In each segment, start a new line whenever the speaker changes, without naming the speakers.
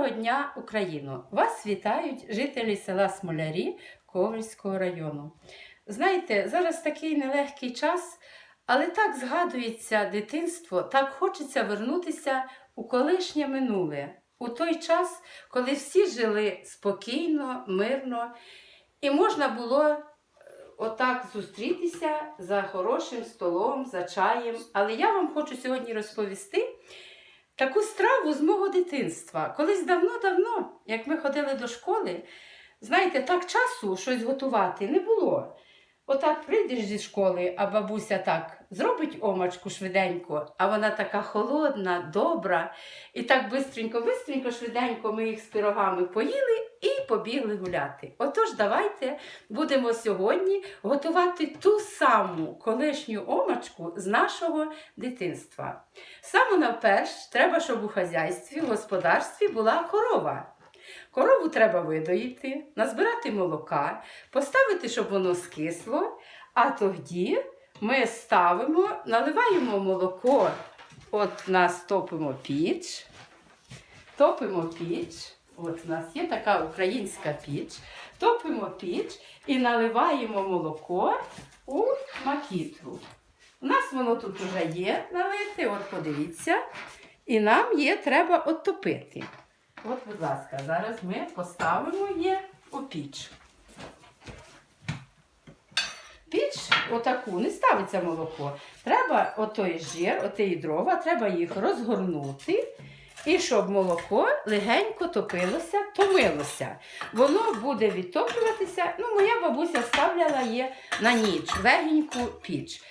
Доброго дня, Україно! Вас вітають жителі села Смолярі Ковальського району. Знаєте, зараз такий нелегкий час, але так згадується дитинство, так хочеться вернутися у колишнє минуле, у той час, коли всі жили спокійно, мирно, і можна було е, отак зустрітися за хорошим столом, за чаєм. Але я вам хочу сьогодні розповісти таку страву з мого дитинства. Колись давно-давно, як ми ходили до школи, знаєте, так часу щось готувати не було. Отак прийдеш зі школи, а бабуся так зробить омачку швиденько, а вона така холодна, добра. І так бистренько, бистренько, швиденько ми їх з пирогами поїли побігли гуляти. Отож, давайте будемо сьогодні готувати ту саму колишню омачку з нашого дитинства. Саме навперш треба, щоб у хазяйстві, в господарстві була корова. Корову треба видоїти, назбирати молока, поставити, щоб воно скисло, а тоді ми ставимо, наливаємо молоко, от в нас топимо піч, топимо піч. От у нас є така українська піч, топимо піч і наливаємо молоко у макітру. У нас воно тут вже є налите, от подивіться. І нам є треба оттопити. От, будь ласка, зараз ми поставимо її у піч. Піч отаку не ставиться молоко. Треба отой жир, отої дрова, треба їх розгорнути. І щоб молоко легенько топилося, томилося. Воно буде відтоплюватися. Ну, моя бабуся ставляла її на ніч, легеньку піч.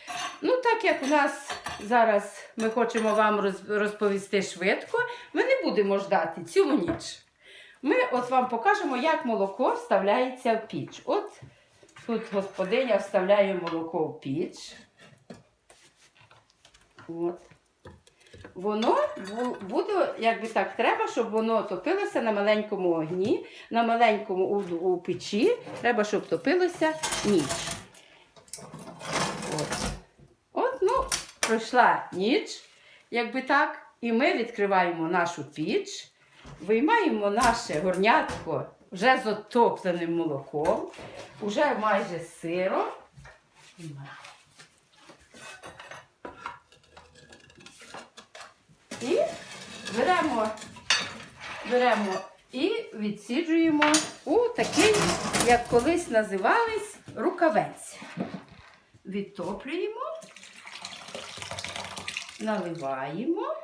Ну, так як у нас зараз ми хочемо вам розповісти швидко, ми не будемо ждати цілу ніч. Ми от вам покажемо, як молоко вставляється в піч. От тут господиня вставляє молоко в піч. От. Воно бу- буде, якби так, треба, щоб воно топилося на маленькому огні, на маленькому у, у печі. Треба, щоб топилося ніч. От. От, ну, пройшла ніч, якби так, і ми відкриваємо нашу піч, виймаємо наше горнятко вже з отопленим молоком, вже майже сиром. І беремо, беремо і відсіджуємо у такий, як колись називались, рукавець. Відтоплюємо, наливаємо.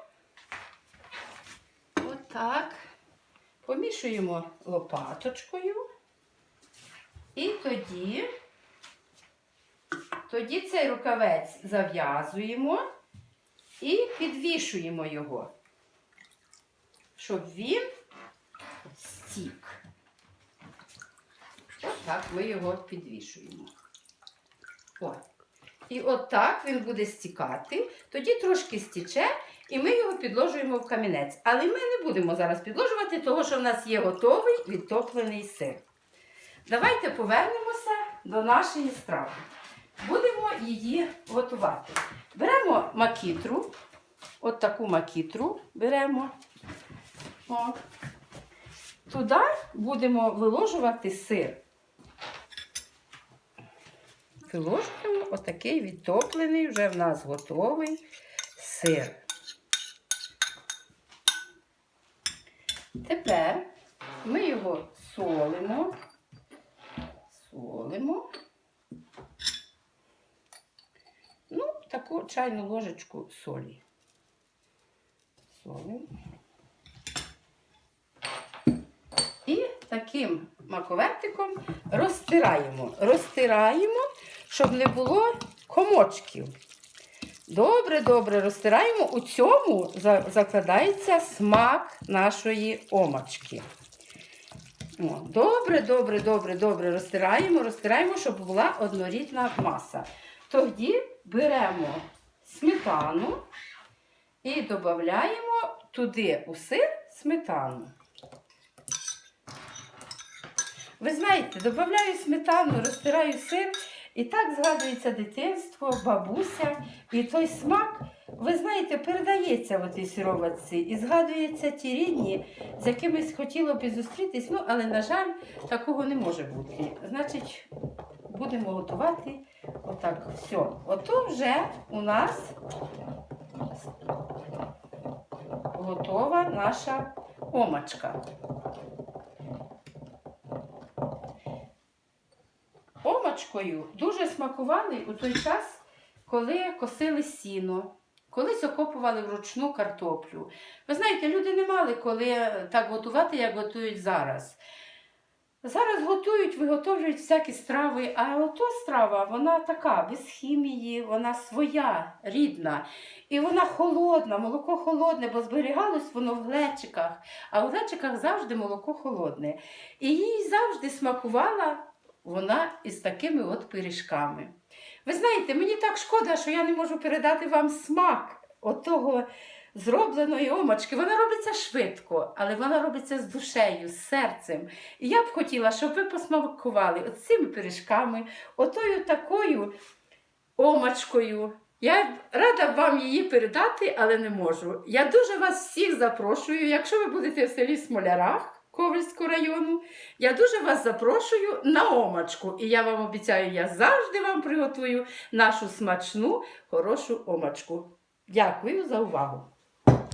Отак. Помішуємо лопаточкою. І тоді, тоді цей рукавець зав'язуємо і підвішуємо його, щоб він стік. Отак ми його підвішуємо. О. І отак він буде стікати, тоді трошки стіче, і ми його підложуємо в камінець. Але ми не будемо зараз підложувати, тому що в нас є готовий відтоплений сир. Давайте повернемося до нашої страви. Будемо її готувати. Беремо макітру, от таку макітру беремо. О. Туди будемо виложувати сир. Виложуємо отакий відтоплений, вже в нас готовий сир. Тепер ми його солимо, солимо. Ну, таку чайну ложечку солі. Солимо. І таким маковертиком розтираємо. Розтираємо, щоб не було комочків. Добре, добре розтираємо. У цьому закладається смак нашої омочки. Добре, добре, добре, добре розтираємо, розтираємо, щоб була однорідна маса. Тоді беремо сметану і додаємо туди у сир сметану. Ви знаєте, додаю сметану, розтираю сир, і так згадується дитинство, бабуся, і той смак ви знаєте, передається в тій сироватці і згадується ті рідні, з якими хотіло б зустрітись, ну, але, на жаль, такого не може бути. Значить, будемо готувати отак. Все. Ото вже у нас готова наша омачка. Омачкою дуже смакували у той час, коли косили сіно, колись окопували вручну картоплю. Ви знаєте, люди не мали коли так готувати, як готують зараз. Зараз готують, виготовлюють всякі страви, а ото страва, вона така, без хімії, вона своя, рідна. І вона холодна, молоко холодне, бо зберігалось воно в глечиках, а в глечиках завжди молоко холодне. І їй завжди смакувала вона із такими от пиріжками. Ви знаєте, мені так шкода, що я не можу передати вам смак отого зробленої омочки. Вона робиться швидко, але вона робиться з душею, з серцем. І я б хотіла, щоб ви посмакували от цими пиріжками, отою такою омочкою. Я рада вам її передати, але не можу. Я дуже вас всіх запрошую, якщо ви будете в селі Смолярах Ковальського району, я дуже вас запрошую на омачку. І я вам обіцяю, я завжди вам приготую нашу смачну, хорошу омачку. Дякую за увагу!